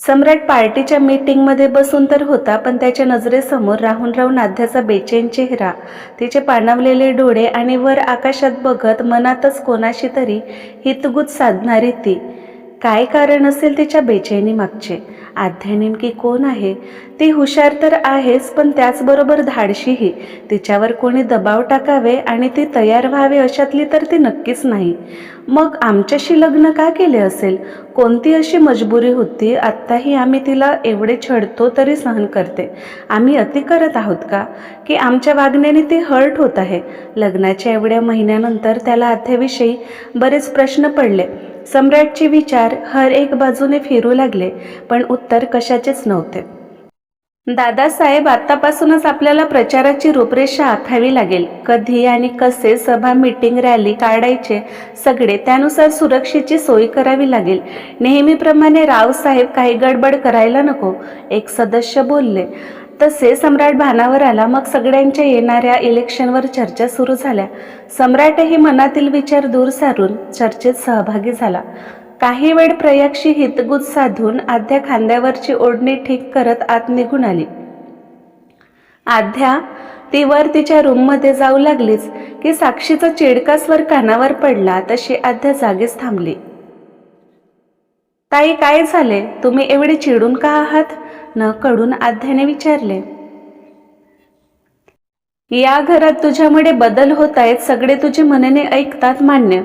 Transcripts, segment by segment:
सम्राट पार्टीच्या मीटिंगमध्ये बसून तर होता पण त्याच्या नजरेसमोर राहून राहून आध्याचा बेचैन चेहरा तिचे पाणावलेले डोळे आणि वर आकाशात बघत मनातच कोणाशी तरी हितगुज साधणारी ती. काय कारण असेल तिच्या बेचैनी मागचे? आध्या नेमकी कोण आहे? ती हुशार तर आहेच पण त्याचबरोबर धाडशीही. तिच्यावर कोणी दबाव टाकावे आणि ती तयार व्हावे अशातली तर ती नक्कीच नाही. मग आमच्याशी लग्न का केले असेल? कोणती अशी मजबुरी होती? आत्ताही आम्ही तिला एवढे छडतो तरी सहन करते. आम्ही अति करत आहोत का? की आमच्या वागण्याने ती हर्ट होत आहे. लग्नाच्या एवढ्या महिन्यानंतर त्याला अध्याविषयी बरेच प्रश्न पडले. सम्राटचे विचार हर एक बाजूने फिरू लागले पण उत्तर कशाचेच नव्हते. दादासाहेब आतापासूनच आपल्याला प्रचाराची रूपरेषा आखावी लागेल. कधी आणि कसे सभा मीटिंग रॅली काढायचे सगळे त्यानुसार सुरक्षेची सोय करावी लागेल. नेहमीप्रमाणे रावसाहेब काही गडबड करायला नको एक सदस्य बोलले. तसे सम्राट भानावर आला. मग सगळ्यांच्या येणाऱ्या इलेक्शनवर चर्चा सुरू झाल्या. सम्राटही मनातील विचार दूर सारून चर्चेत सहभागी झाला. काही वेळ प्रयागशी हितगुज साधून आध्या खांद्यावरची ओढणी ठीक करत आत निघून आली. आध्या ती वर तिच्या रूममध्ये जाऊ लागलीच. की साक्षीचा चिडका स्वर कानावर पडला तशी आध्या जागीच थांबली. ताई काय झाले? तुम्ही एवढे चिडून का आहात? न कडून आध्याने विचारले. या घरात तुझ्यामुळे बदल होत आहेत सगळे तुझे मनाने ऐकतात मान्य.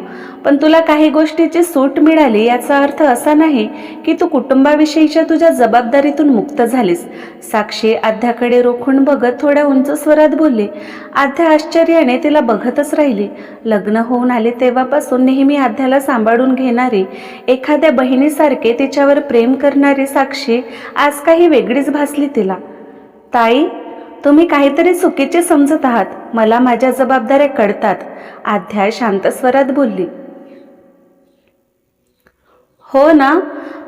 पण तुला काही गोष्टीची सूट मिळाली याचा अर्थ असा नाही की तू कुटुंबाविषयीच्या तुझ्या जबाबदारीतून मुक्त झालीस. साक्षी आध्याकडे रोखून बघत थोड्या उंच स्वरात बोलली आध्या आश्चर्याने तिला बघतच राहिली. लग्न होऊन आले तेव्हापासून नेहमी आध्याला सांभाळून घेणारी एखाद्या बहिणीसारखे तिच्यावर प्रेम करणारी साक्षी आज काही वेगळीच भासली तिला. ताई तुम्ही काहीतरी चुकीचे समजत आहात. मला माझ्या जबाबदाऱ्या कळतात. अध्याय शांत स्वरात बोलली. हो ना.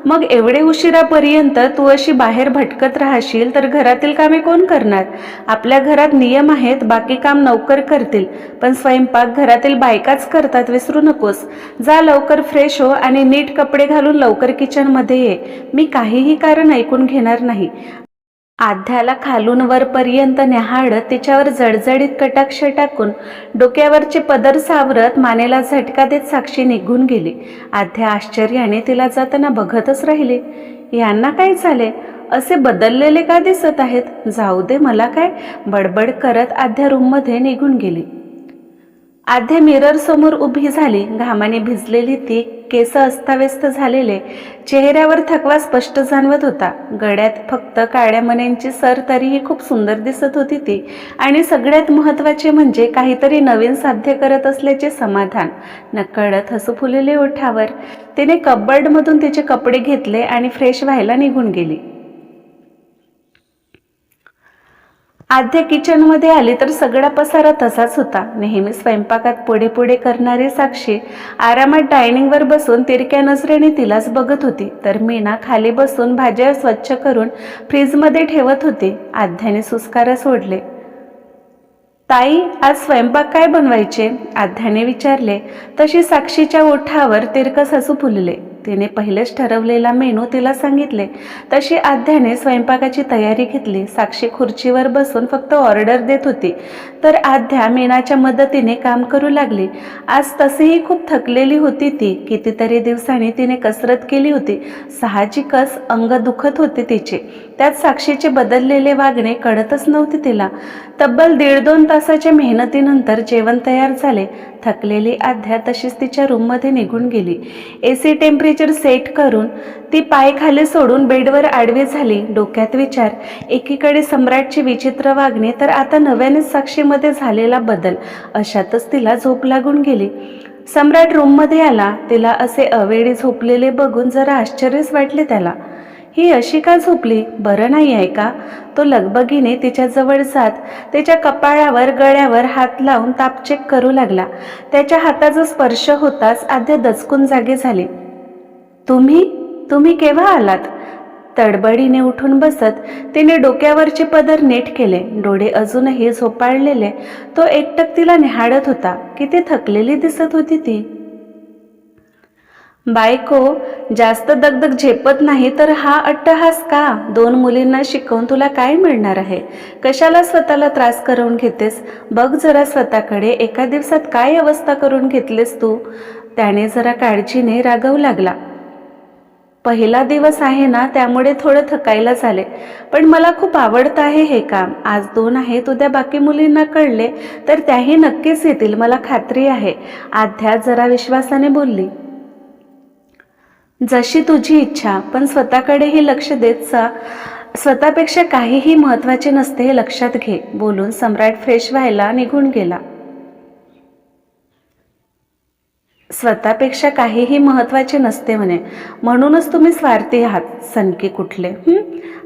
मग एवढे उशिरापर्यंत तू अशी बाहेर भटकत राहशील तर घरातील कामे कोण करणार? आपल्या घरात नियम आहेत बाकी काम नौकर करतील. पण स्वयंपाक घरातील बायकाच करतात विसरू नकोस. जा लवकर फ्रेश हो आणि नीट कपडे घालून लवकर किचनमध्ये ये. मी काहीही कारण ऐकून घेणार नाही. आध्याला खालून वरपर्यंत न्याहाळत तिच्यावर जडजडीत कटाक्ष टाकून डोक्यावरचे पदर सावरत मानेला झटका देत साक्षी निघून गेली. आध्या आश्चर्याने तिला जाताना बघतच राहिली. यांना काय झाले? असे बदललेले का दिसत आहेत? जाऊ दे मला काय? बडबड करत आध्या रूममध्ये निघून गेली. आध्या मिरर समोर उभी झाली. घामाने भिजलेली ती केस अस्ताव्यस्त झालेले चेहऱ्यावर थकवा स्पष्ट जाणवत होता. गड्यात फक्त काळ्या मण्यांची सर तरीही खूप सुंदर दिसत होती ती. आणि सगळ्यात महत्त्वाचे म्हणजे काहीतरी नवीन साध्य करत असल्याचे समाधान. नकळत हसू फुलेले ओठावर. तिने कबर्डमधून तिचे कपडे घेतले आणि फ्रेश व्हायला निघून गेली. आध्या किचनमध्ये आली तर सगळा पसारा तसाच होता. नेहमी स्वयंपाकात पुढे पुढे करणारी साक्षी आरामात डायनिंगवर बसून तिरक्या नजरेने तिलाच बघत होती. तर मीना खाली बसून भाज्या स्वच्छ करून फ्रीजमध्ये ठेवत होती. आध्याने सुस्कारा सोडले. ताई आज स्वयंपाक काय बनवायचे? आध्याने विचारले. तशी साक्षीच्या ओठावर तिरकस हसू फुलले. तिने पहिलेच ठरवलेला मेनू तिला सांगितले. तशी आध्याने स्वयंपाकाची तयारी घेतली. साक्षी खुर्चीवर बसून फक्त ऑर्डर देत होती. तर आध्या मीनाच्या मदतीने काम करू लागली. आज तसेही खूप थकलेली होती ती. कितीतरी दिवसांनी तिने कसरत केली होती. साहजिकच अंग दुखत होते तिचे. त्यात साक्षीचे बदललेले वागणे कळतच नव्हते तिला. तब्बल दीड दोन तासाच्या मेहनतीनंतर जेवण तयार झाले. थकलेली आध्या तशीच तिच्या रूममध्ये निघून गेली. ए सी टेम्परेचर सेट करून ती पाय खाली सोडून बेडवर आडवी झाली. डोक्यात विचार. एकीकडे सम्राटची विचित्र वागणे तर आता नव्यानेच साक्षीमध्ये झालेला बदल. अशातच तिला झोप लागून गेली. सम्राट रूममध्ये आला. तिला असे अवेळी झोपलेले बघून जरा आश्चर्यच वाटले त्याला. ही अशी का झोपली? बरं नाही आहे का? तो लगबगीने तिच्याजवळ जात त्याच्या कपाळावर गळ्यावर हात लावून ताप चेक करू लागला. त्याच्या हाताचा स्पर्श होताच आद्या दचकून जागे झाले. तुम्ही तुम्ही केव्हा आलात? तडबडीने उठून बसत तिने डोक्यावरचे पदर नीट केले. डोळे अजूनही झोपाळलेले. तो एकटक तिला निहाळत होता. किती थकलेली दिसत होती ती. बायको जास्त दगदग झेपत नाही तर हा अट्टहास का? दोन मुलींना शिकवून तुला काय मिळणार आहे? कशाला स्वतःला त्रास करून घेतेस? बघ जरा स्वतःकडे. एका दिवसात काय अवस्था करून घेतलीस तू? त्याने जरा काळजीने रागवू लागला. पहिला दिवस आहे ना त्यामुळे थोडं थकायला झाले. पण मला खूप आवडतं आहे हे काम. आज दोन आहेत उद्या बाकी मुलींना कळले तर त्याही नक्कीच येतील. मला खात्री आहे. आध्या जरा विश्वासाने बोलली. जशी तुझी इच्छा पण स्वतःकडेही लक्ष देत जा. स्वतःपेक्षा काहीही महत्त्वाचे नसते हे लक्षात घे बोलून सम्राट फ्रेश व्हायला निघून गेला. स्वतःपेक्षा काहीही महत्त्वाचे नसते म्हणे. म्हणूनच तुम्ही स्वार्थी आहात सनके कुठले? हं?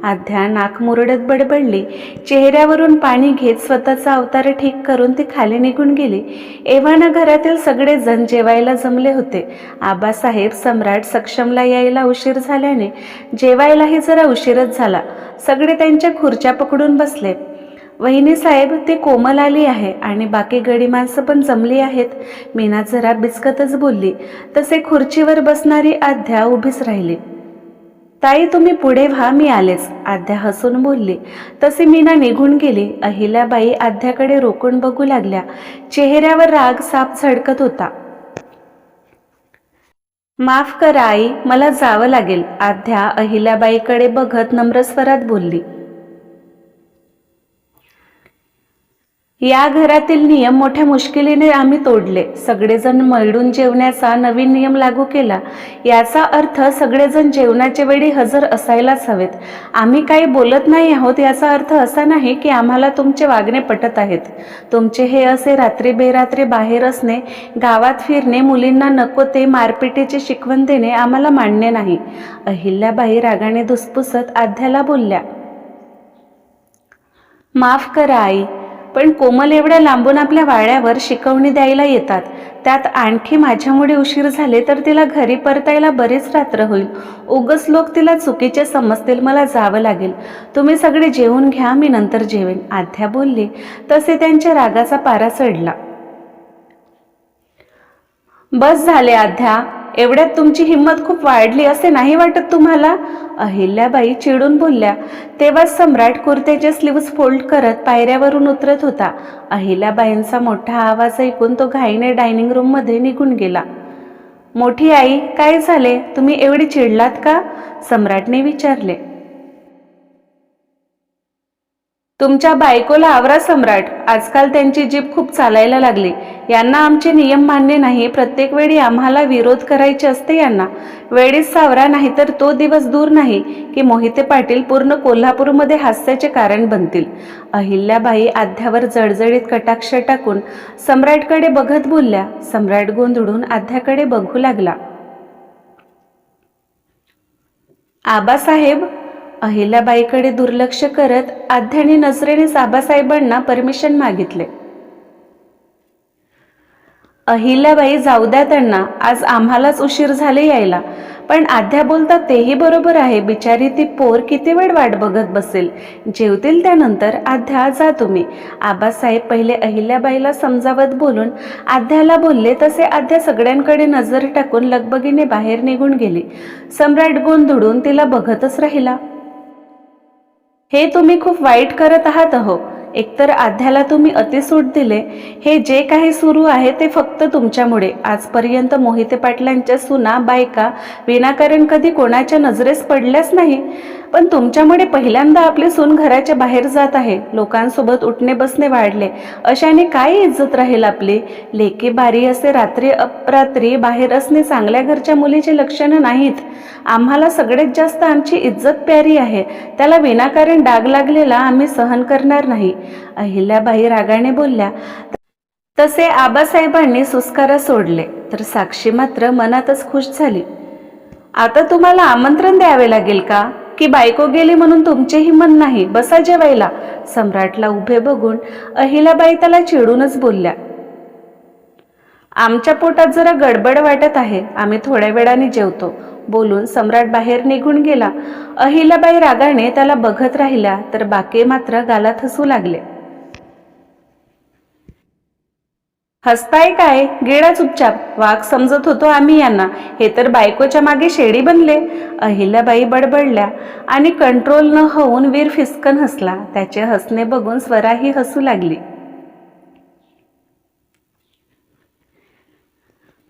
आध्या नाक मुरडत बडबडली. चेहऱ्यावरून पाणी घेत स्वतःचा अवतार ठीक करून ती खाली निघून गेली. एव्हाना घरातील सगळे जण जेवायला जमले होते. आबासाहेब सम्राट सक्षमला यायला उशीर झाल्याने जेवायलाही जरा उशीरच झाला. सगळे त्यांच्या खुर्च्या पकडून बसले. वहिनी साहेब ती कोमल आली आहे आणि बाकी गडी माणसं पण जमली आहेत. मीना जरा बिचकतच बोलली. तसे खुर्चीवर बसणारी आध्या उभीच राहिली. ताई तुम्ही पुढे व्हा मी आलेच आध्या हसून बोलली. तसे मीना निघून गेली. अहिल्याबाई आध्याकडे रोखून बघू लागल्या. चेहऱ्यावर राग साप झडकत होता. माफ करा आई मला जावं लागेल आध्या अहिल्याबाईकडे बघत नम्र स्वरात बोलली. या घरातील नियम मोठ्या मुश्किलीने आम्ही तोडले. सगळेजण मिळून जेवण्याचा नवीन नियम लागू केला. याचा अर्थ सगळेजण जेवणाच्या वेळी हजर असायलाच हवेत. आम्ही काही बोलत नाही आहोत याचा अर्थ असा नाही की आम्हाला तुमचे वागणे पटत आहेत. तुमचे हे असे रात्री बेरात्री बाहेर असणे गावात फिरणे मुलींना नको ते मारपिटीची शिकवण देणे आम्हाला मान्य नाही. अहिल्याबाई रागाने धुसपुसत आध्याला बोलल्या माफ करा आई पण कोमल एवढ्या लांबून आपल्या वाड्यावर शिकवणी द्यायला येतात. त्यात आणखी माझ्यामुळे उशीर झाले तर तिला घरी परतायला बरीच रात्र होईल. उगस लोक तिला चुकीचे समजतील मला जावं लागेल. तुम्ही सगळे जेवून घ्या मी नंतर जेवेन. आध्या बोलली तसे त्यांच्या रागाचा पारा चढला. बस झाले आध्या एवढ्यात तुमची हिंमत खूप वाढली असे नाही वाटत तुम्हाला? अहिल्याबाई चिडून बोलल्या. तेव्हा सम्राट कुर्त्याचे स्लीव्स फोल्ड करत पायऱ्यावरून उतरत होता. अहिल्याबाईंचा मोठा आवाज ऐकून तो घाईने डायनिंग रूममध्ये निघून गेला. मोठी आई काय झाले? तुम्ही एवढी चिडलात का? सम्राटने विचारले. तुमच्या बायकोला आवरा सम्राट. आजकाल त्यांची जीभ खूप चालायला लागली. यांना आमचे नियम मान्य नाही. प्रत्येक वेळी आम्हाला विरोध करायचे असते यांना. वेळीच सावरा नाही तर तो दिवस दूर नाही की मोहिते पाटील पूर्ण कोल्हापूरमध्ये हास्याचे कारण बनतील. अहिल्याबाई आध्यावर जळजळीत कटाक्ष टाकून सम्राटकडे बघत बोलल्या. सम्राट गोंधळून आध्याकडे बघू लागला. आबासाहेब अहिल्याबाईकडे दुर्लक्ष करत आध्याने नजरेने आबासाहेबांना परमिशन मागितले. अहिल्याबाई जाऊ द्या त्यांना आज आम्हालाच उशीर झाले यायला. पण आध्या बोलतात तेही बरोबर आहे बिचारी ती पोर किती वेळ वाट बघत बसेल. जेवतील त्यानंतर आध्या जा तुम्ही. आबासाहेब पहिले अहिल्याबाईला समजावत बोलून आध्याला बोलले तसे आध्या सगळ्यांकडे नजर टाकून लगबगीने बाहेर निघून गेली. सम्राट गोंधळून तिला बघतच राहिला. हे तुम्ही खूप वाईट करत आहात अहो. एकतर आध्याला तुम्ही अतिसूट दिले. हे जे काही सुरू आहे ते फक्त तुमच्यामुळे. आजपर्यंत मोहिते पाटलांच्या सुना बायका विनाकारण कधी कोणाच्या नजरेस पडल्याच नाही. पण तुमच्यामुळे पहिल्यांदा आपले सून घराच्या बाहेर जात आहे. लोकांसोबत उठणे बसणे वाढले. अशाने काय इज्जत राहील आपली? लेकी बारी असे रात्री अपरात्री बाहेर असणे चांगल्या घरच्या मुलीचे लक्षणं नाहीत. आम्हाला सगळ्यात जास्त आमची इज्जत प्यारी आहे. त्याला विनाकारण डाग लागलेला आम्ही सहन करणार नाही. अहिल्याबाई रागाने बोलल्या तसे आबासाहेबांनी सुस्कारा सोडले. तर साक्षी मात्र मनातच खुश झाली. आता तुम्हाला आमंत्रण द्यावे लागेल का? की बायको गेली म्हणून तुमचेही मन नाही बसा जेवायला. सम्राटला उभे बघून अहिलाबाई त्याला चिडूनच बोलल्या. आमच्या पोटात जरा गडबड वाटत आहे आम्ही थोड्या वेळाने जेवतो बोलून सम्राट बाहेर निघून गेला. अहिलाबाई रागाने त्याला बघत राहिल्या तर बाके मात्र गालात हसू लागले. हसताय काय? गेडा चुपचाप. वाघ समजत होतो आम्ही यांना. हे तर बायकोच्या मागे शेडी बनले. अहिल्याबाई बडबडल्या आणि कंट्रोल न होऊन वीर फिसकन हसला. त्याचे हसणे बघून स्वराही हसू लागली.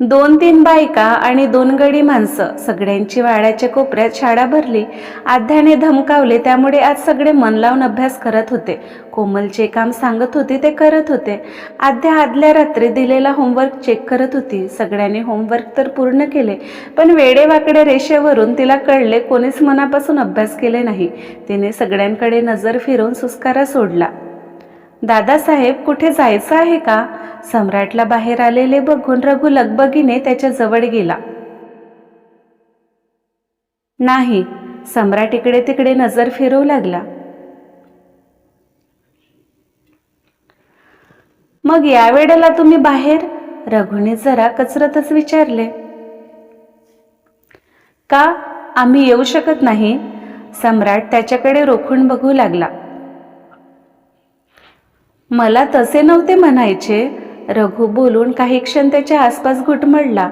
दोन तीन बायका आणि दोन गडी माणसं सगळ्यांची वाड्याच्या कोपऱ्यात शाळा भरली. आध्याने धमकावले त्यामुळे आज सगळे मन लावून अभ्यास करत होते. कोमल जे काम सांगत होती ते करत होते. आध्या आदल्या रात्री दिलेला होमवर्क चेक करत होती. सगळ्यांनी होमवर्क तर पूर्ण केले पण वेडेवाकडे रेषेवरून तिला कळले कोणीच मनापासून अभ्यास केले नाही. तिने सगळ्यांकडे नजर फिरवून सुस्कारा सोडला. दादासाहेब कुठे जायचं आहे का? सम्राटला बाहेर आलेले बघून रघु लगबगीने त्याच्याजवळ गेला. नाही सम्राट इकडे तिकडे नजर फिरवू लागला. मग या वेळेला तुम्ही बाहेर? रघुने जरा कचरतच विचारले. का आम्ही येऊ शकत नाही? सम्राट त्याच्याकडे रोखून बघू लागला. मला तसे नव्हते म्हणायचे. रघु बोलून काही क्षण त्याच्या आसपास घुटमळला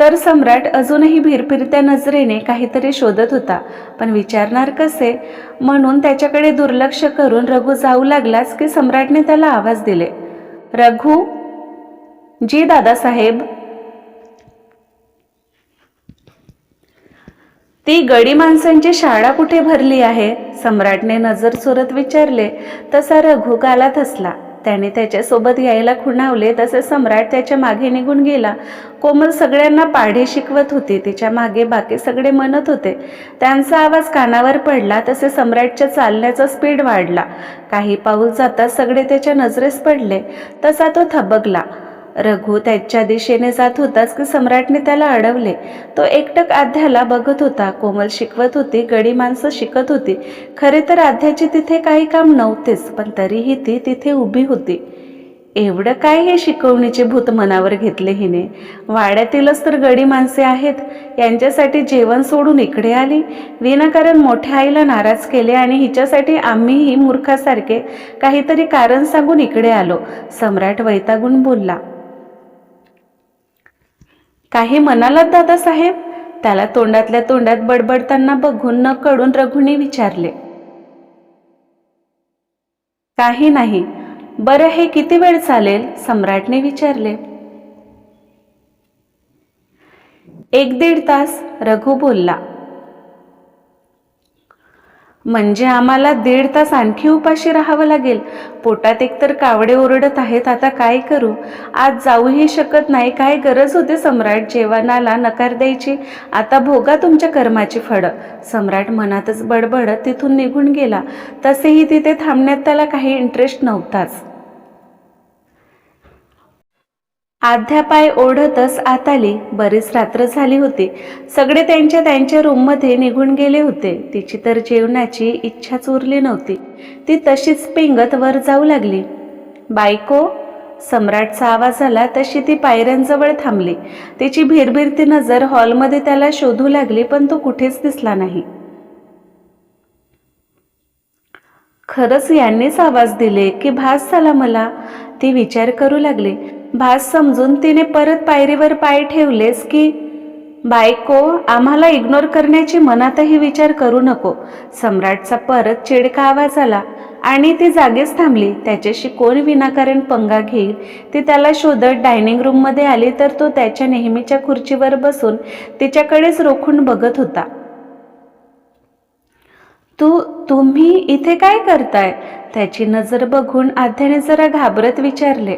तर सम्राट अजूनही भिरफिरत्या नजरेने काहीतरी शोधत होता. पण विचारणार कसे? म्हणून त्याच्याकडे दुर्लक्ष करून रघु जाऊ लागलाच की सम्राटने त्याला आवाज दिले. रघु? जी दादासाहेब. ती गडी माणसांची शाळा कुठे भरली आहे? सम्राटने नजर चोरत विचारले तसा रघु गालात असला त्याने त्याच्यासोबत यायला खुणावले तसे सम्राट त्याच्यामागे निघून गेला. कोमल सगळ्यांना पाढे शिकवत होती तिच्यामागे बाकी सगळे म्हणत होते. त्यांचा आवाज कानावर पडला तसे सम्राटच्या चालण्याचा स्पीड वाढला. काही पाऊल जाता सगळे त्याच्या नजरेस पडले. तसा तो थबकला. रघु त्याच्या दिशेने जात होताच की सम्राटने त्याला अडवले. तो एकटक आध्याला बघत होता. कोमल शिकवत होती गडी माणसं शिकत होती. खरे तर आध्याचे तिथे काही काम नव्हतेच पण तरीही ती तिथे उभी होती. एवढं काय हे शिकवणीचे भूत मनावर घेतले हिने? वाड्यातीलच तर गडी माणसे आहेत. यांच्यासाठी जेवण सोडून इकडे आली. विनाकारण मोठ्या आईला नाराज केले आणि हिच्यासाठी आम्हीही मूर्खासारखे काहीतरी कारण सांगून इकडे आलो. सम्राट वैतागून बोलला काही म्हणालात दादासाहेब? त्याला तोंडातल्या तोंडात बडबडताना बघून न कडून रघुने विचारले. काही नाही. बरं हे किती वेळ चालेल? सम्राटने विचारले. एक दीड तास रघु बोलला. म्हणजे आम्हाला दीड तास आणखी उपाशी राहावं लागेल. पोटात एकतर कावडे ओरडत आहेत आता काय करू? आज जाऊही शकत नाही काय गरज होते सम्राट? जेवणाला नकार द्यायची? आता भोगा तुमच्या कर्माची फळं. सम्राट मनातच बडबडत तिथून निघून गेला. तसेही तिथे थांबण्यात त्याला काही इंटरेस्ट नव्हताच. आध्यापाय ओढतच आत आली बरीच रात्र झाली होती. सगळे त्यांच्या त्यांच्या रूममध्ये निघून गेले होते. तिची तर जेवणाची इच्छाच उरली नव्हती. ती तशीच पिंगत वर जाऊ लागली. बायको सम्राटचा आवाज आला तशी ती पायऱ्यांजवळ थांबली. तिची भिरभिरती नजर हॉलमध्ये त्याला शोधू लागली पण तो कुठेच दिसला नाही. खरंच यांनीच आवाज दिले की भास झाला मला? ती विचार करू लागली. भास समजून तिने परत पायरीवर पाय ठेवलेस की बायको आम्हाला इग्नोर करण्याची मनातही विचार करू नको. सम्राटचा परत चिडका आवाज आला आणि ती जागीच थांबली. त्याच्याशी कोण विनाकारण पंगा घेईल? ती त्याला शोधत डायनिंग रूममध्ये आली तर तो त्याच्या नेहमीच्या खुर्चीवर बसून तिच्याकडेच रोखून बघत होता. तू तुम्ही इथे काय करताय? त्याची नजर बघून आध्याने जरा घाबरत विचारले.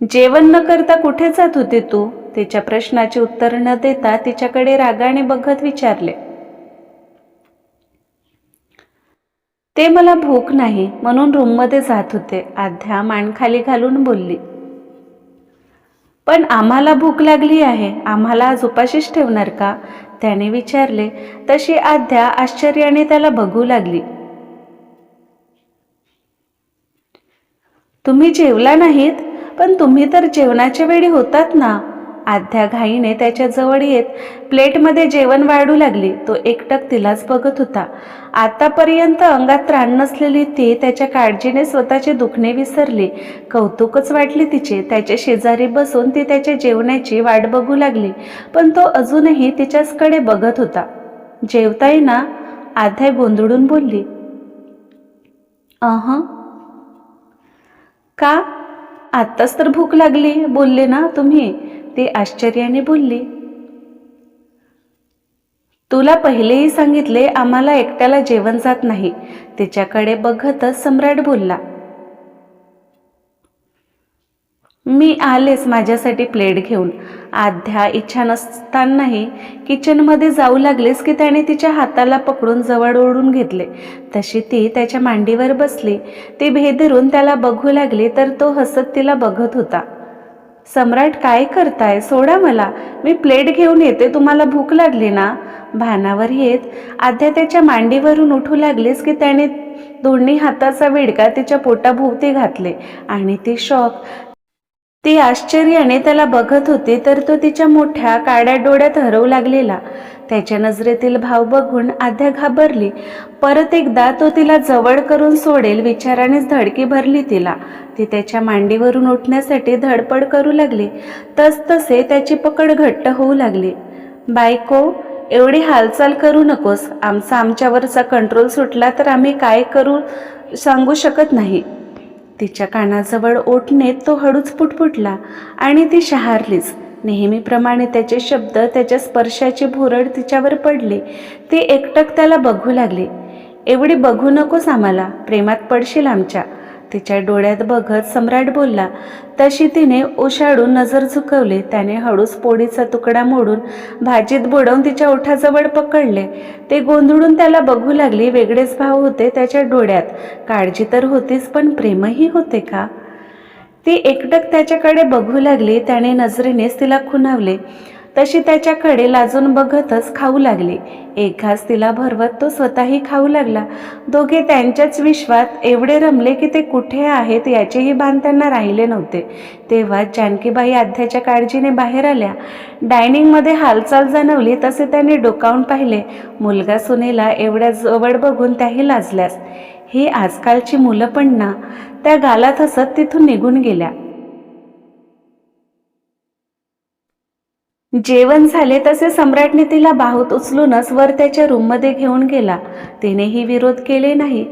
जेवण न करता कुठे जात होते तू? तिच्या प्रश्नाचे उत्तर न देता तिच्याकडे रागाने बघत विचारले. ते मला भूक नाही म्हणून रूममध्ये जात होते. आध्या मान खाली घालून बोलली. पण आम्हाला भूक लागली आहे आम्हाला आज उपाशीच ठेवणार का? त्याने विचारले. तशी आध्या आश्चर्याने त्याला बघू लागली. तुम्ही जेवला नाहीत? पण तुम्ही तर जेवणाच्या वेळी होतात ना. आध्या घाईने त्याच्याजवळ येत प्लेटमध्ये जेवण वाढू लागली. तो एकटक तिलाच बघत होता. आतापर्यंत अंगात त्राण नसलेली ती त्याच्या काळजीने स्वतःचे दुखणे विसरली. कौतुकच वाटले तिचे. त्याच्या शेजारी बसून ती त्याच्या जेवणाची वाट बघू लागली. पण तो अजूनही तिच्याचकडे बघत होता. जेवताय ना? आध्या गोंधळून बोलली. अह. का? आत्ताच तर भूक लागली बोलले ना तुम्ही. ती आश्चर्याने बोलली तुला पहिलेही सांगितले आम्हाला एकट्याला जेवण जात नाही. तिच्याकडे बघतच सम्राट बोलला मी आलेच माझ्यासाठी प्लेट घेऊन. आध्या इच्छा नसतानाही किचनमध्ये जाऊ लागलीस की त्याने तिच्या हाताला पकडून जवळ ओढून घेतले. तशी ती त्याच्या मांडीवर बसली. ती भेदरून त्याला बघू लागली तर तो हसत तिला बघत होता. सम्राट काय करताय? सोडा मला. मी प्लेट घेऊन येते. तुम्हाला भूक लागली ना? भानावर येत आध्या त्याच्या मांडीवरून उठू लागलीस की त्याने दोन्ही हाताचा विडका तिच्या पोटाभोवती घातले आणि ती शॉक ती आश्चर्याने त्याला बघत होती तर तो तिच्या मोठ्या काड्या डोळ्यात हरवू लागलेला. त्याच्या नजरेतील भाव बघून आध्या घाबरली. परत एकदा तो तिला जवळ करून सोडेल विचारानेच धडकी भरली तिला. ती त्याच्या मांडीवरून उठण्यासाठी धडपड करू लागली. तसतसे त्याची पकड घट्ट होऊ लागली. बायको एवढी हालचाल करू नकोस. आमचा आमच्यावरचा कंट्रोल सुटला तर आम्ही काय करू सांगू शकत नाही. तिच्या कानाजवळ ओटनेत तो हळूच पुटपुटला आणि ती शहारलीच. नेहमीप्रमाणे त्याचे शब्द त्याच्या स्पर्शाची भुरळ तिच्यावर पडले. ती एकटक त्याला बघू लागली. एवढी बघू नकोस आम्हाला. प्रेमात पडशील आमच्या. तिच्या डोळ्यात बघत सम्राट बोलला तशी तिने ओशाडून नजर झुकवली त्याने हळूच पोळीचा तुकडा मोडून भाजीत बुडवून तिच्या ओठाजवळ पकडले. ते गोंधळून त्याला बघू लागली. वेगळेच भाव होते त्याच्या डोळ्यात. काळजी तर होतीच पण प्रेमही होते का? ती एकटक त्याच्याकडे बघू लागली. त्याने नजरेनेच तिला खुणावले. तशी त्याच्याकडे लाजून बघतच खाऊ लागली. एक घास तिला भरवत तो स्वतःही खाऊ लागला. दोघे त्यांच्याच विश्वात एवढे रमले की ते कुठे आहेत याचेही भान त्यांना राहिले नव्हते. तेव्हा जानकीबाई आध्याच्या काळजीने बाहेर आल्या. डायनिंगमध्ये हालचाल जाणवली तसे त्याने डोकावून पाहिले. मुलगा सुनेला एवढ्या जवळ बघून त्याही लाजल्यास. ही आजकालची मुलं पण ना. त्या गालात हसत तिथून निघून गेल्या. जेवण झाले तसे सम्राटने तिला बाहूत उचलूनच वर त्याच्या रूममध्ये घेऊन गेला. तिनेही विरोध केले नाही.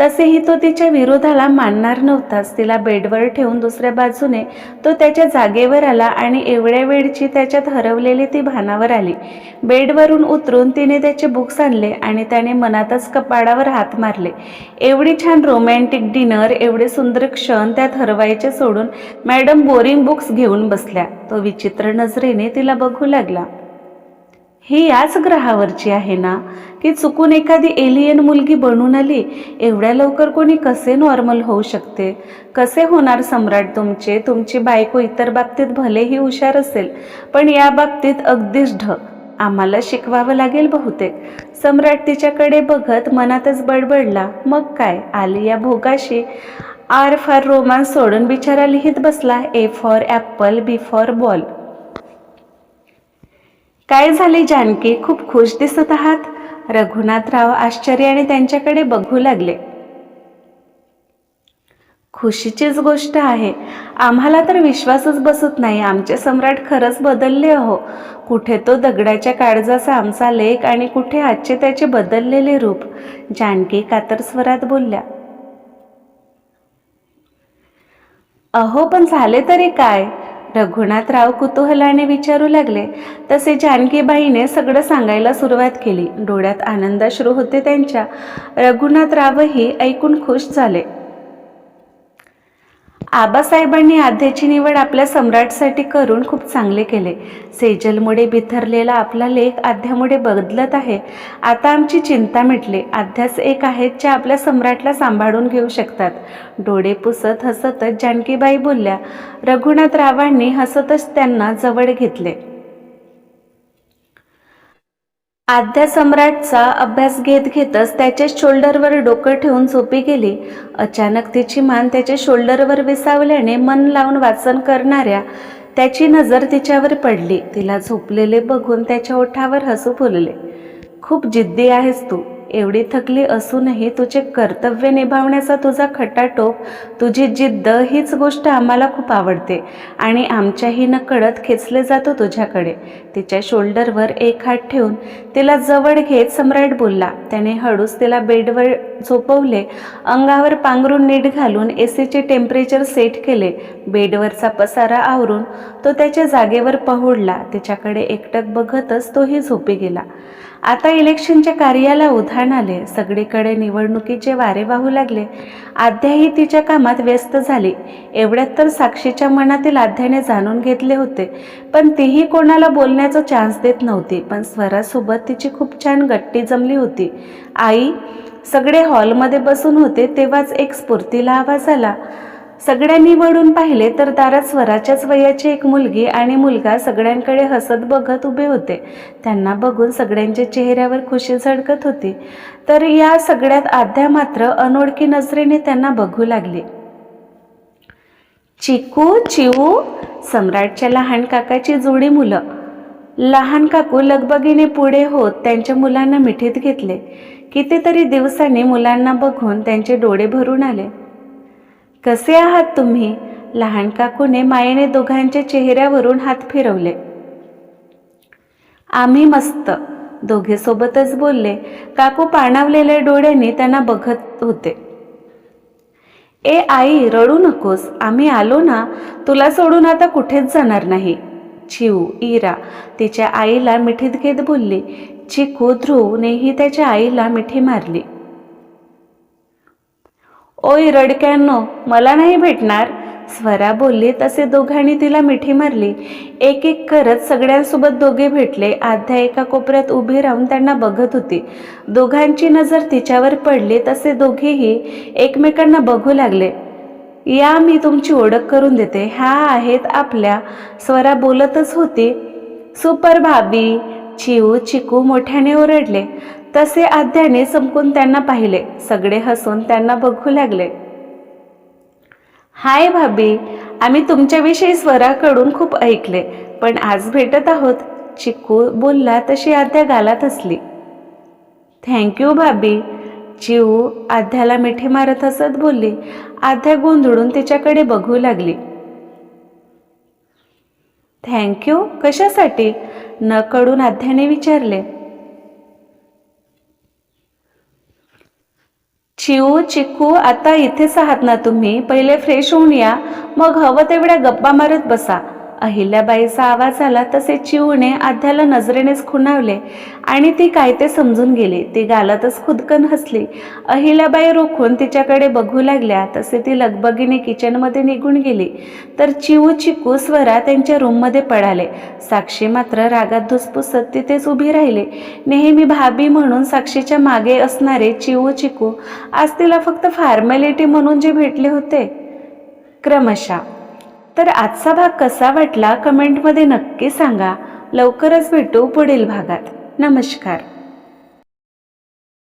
तसेही तो तिच्या विरोधाला मानणार नव्हताच. तिला बेडवर ठेवून दुसऱ्या बाजूने तो त्याच्या जागेवर आला आणि एवढ्या वेळची त्याच्यात हरवलेली ती भानावर आली. बेडवरून उतरून तिने त्याचे बुक्स आणले आणि त्याने मनातच कपाडावर हात मारले. एवढी छान रोमॅन्टिक डिनर एवढे सुंदर क्षण त्यात हरवायचे सोडून मॅडम बोरिंग बुक्स घेऊन बसल्या. तो विचित्र नजरेने तिला बघ लागला. ही याच ग्रहावरची आहे ना की चुकून एखादी एलियन मुलगी बनून आली? एवढ्या लवकर कोणी कसे नॉर्मल होऊ शकते? कसे होणार सम्राट तुमचे? तुमची बायको इतर बाबतीत भलेही हुशार असेल पण या बाबतीत अगदीच ढ आम्हाला शिकवावं लागेल बहुतेक. सम्राट तिच्याकडे बघत मनातच बडबडला. मग काय? आली या भोगाशी? आर फॉर रोमांस सोडून बिचारा लिहित बसला. A for apple B for ball. काय झाले जानकी? खूप खुश दिसत आहात? रघुनाथराव आश्चर्याने त्यांच्याकडे बघू लागले. खुशीचीच गोष्ट आहे. आम्हाला तर विश्वासच बसत नाही. आमचे सम्राट खरंच बदलले अहो. कुठे तो दगडाच्या काळजाचा आमचा लेख आणि कुठे आजचे त्याचे बदललेले रूप? जानकी कातर स्वरात बोलल्या. अहो पण झाले तरी काय? रघुनाथराव कुतूहलाने विचारू लागले. तसे जानकीबाईने सगळं सांगायला सुरुवात केली. डोळ्यात आनंदाश्रू होते त्यांच्या. रघुनाथरावही ऐकून खुश झाले. आबासाहेबांनी आध्याची निवड आपल्या सम्राटसाठी करून खूप चांगले केले. सेजलमुळे बिथरलेला आपला लेख आध्यामुळे बदलत आहे. आता आमची चिंता मिटली. आध्यास एक आहेत जे आपल्या सम्राटला सांभाळून घेऊ शकतात. डोळे पुसत हसतच जानकीबाई बोलल्या रघुनाथरावांनी हसतच त्यांना जवळ घेतले. आद्या सम्राटचा अभ्यास घेत घेतच त्याच्या शोल्डरवर डोकं ठेवून झोपी गेली. अचानक तिची मान त्याच्या शोल्डरवर विसावल्याने मन लावून वाचन करणाऱ्या त्याची नजर तिच्यावर पडली. तिला झोपलेले बघून त्याच्या ओठावर हसू फुलले. खूप जिद्दी आहेस तू. एवढी थकली असूनही तुझे कर्तव्य निभावण्याचा तुझा खटाटोप तुझी जिद्द हीच गोष्ट आम्हाला खूप आवडते. आणि आमच्याही नकळत खेचले जातो तुझ्याकडे. तिच्या शोल्डरवर एक हात ठेवून तिला जवळ घेत सम्राट बोलला. त्याने हळूच तिला बेडवर झोपवले. अंगावर पांघरून नीट घालून ए सीचे टेम्परेचर सेट केले. बेडवरचा पसारा आवरून तो त्याच्या जागेवर पहुडला. तिच्याकडे एकटक बघतच तोही झोपी गेला. आता इलेक्शनच्या कार्याला उधाण आले. सगळीकडे निवडणुकीचे वारे वाहू लागले. आध्याही तिच्या कामात व्यस्त झाली. एवढ्यात तर साक्षीच्या मनातील आध्याने जाणून घेतले होते. पण तीही कोणाला बोलण्याचा चान्स देत नव्हती. पण स्वरासोबत तिची खूप छान गट्टी जमली होती. आई सगळे हॉलमध्ये बसून होते तेव्हाच एक स्फूर्तीला आवाज आला. सगळ्यांनी वळून पाहिले तर दारात स्वराच्याच वयाची एक मुलगी आणि मुलगा सगळ्यांकडे हसत बघत उभे होते. त्यांना बघून सगळ्यांच्या चेहऱ्यावर खुशी झळकत होती. तर या सगळ्यात आद्या मात्र अनोळखी नजरेने त्यांना बघू लागली. चिकू चिवू सम्राटच्या लहान काकाची जोडी मुलं. लहान काकू लगबगीने पुढे होत त्यांच्या मुलांना मिठीत घेतले. कितीतरी दिवसांनी मुलांना बघून त्यांचे डोळे भरून आले. कसे आहात तुम्ही? लहान काकूने मायेने दोघांच्या चेहऱ्यावरून हात फिरवले. आम्ही मस्त. दोघे सोबतच बोलले. काकू पाणावलेल्या डोळ्यांनी त्यांना बघत होते. ए आई रडू नकोस. आम्ही आलो ना. तुला सोडून आता कुठेच जाणार नाही. चिऊ इरा. तिच्या आईला मिठीत घेत बोलली. चिकू ध्रुवनेही त्याच्या आईला मिठी मारली. ओय रडक्यांनो मला नाही भेटणार. स्वरा बोलली तसे दोघांनी तिला मिठी मारली. एक एक करत सगळ्यांसोबत दोघे भेटले. आध्या एका कोपऱ्यात उभी राहून त्यांना बघत होती. दोघांची नजर तिच्यावर पडली तसे दोघेही एकमेकांना बघू लागले. या मी तुमची ओळख करून देते. ह्या आहेत आपल्या. स्वरा बोलतच होती. सुपर भाभी चिऊ चिकू मोठ्याने ओरडले. तसे आद्याने चमकून त्यांना पाहिले. सगळे हसून त्यांना बघू लागले. हाय भाभी आम्ही तुमच्याविषयी स्वराकडून खूप ऐकले पण आज भेटत आहोत. चिकू बोलला तशी आद्या गालात असली. थँक्यू भाभी चिऊ आध्याला मिठी मारत हसत बोलली. आध्या गोंधळून तिच्याकडे बघू लागली. थँक्यू कशासाठी? न कळून आध्याने विचारले. चिऊ चिकू आता इथेच आहात ना तुम्ही. पहिले फ्रेश होऊन या. मग हवं तेवढ्या गप्पा मारत बसा. अहिल्याबाईचा आवाज आला तसे चिवूने आध्याला नजरेनेच खुणावले आणि ती काय ते समजून गेली. ती गालातच खुदकन हसली. अहिल्याबाई रोखून तिच्याकडे बघू लागल्या तसे ती लगबगीने किचनमध्ये निघून गेली. तर चिवू चिकू स्वरा त्यांच्या रूममध्ये पळाले. साक्षी मात्र रागात धुसपुसत तिथेच उभी राहिली. नेहमी भाभी म्हणून साक्षीच्या मागे असणारे चिवू चिकू आज तिला फक्त फॉर्मॅलिटी म्हणून जे भेटले होते क्रमशः. तर आजचा भाग कसा वाटला कमेंटमध्ये नक्की सांगा. लवकरच भेटू पुढील भागात. नमस्कार.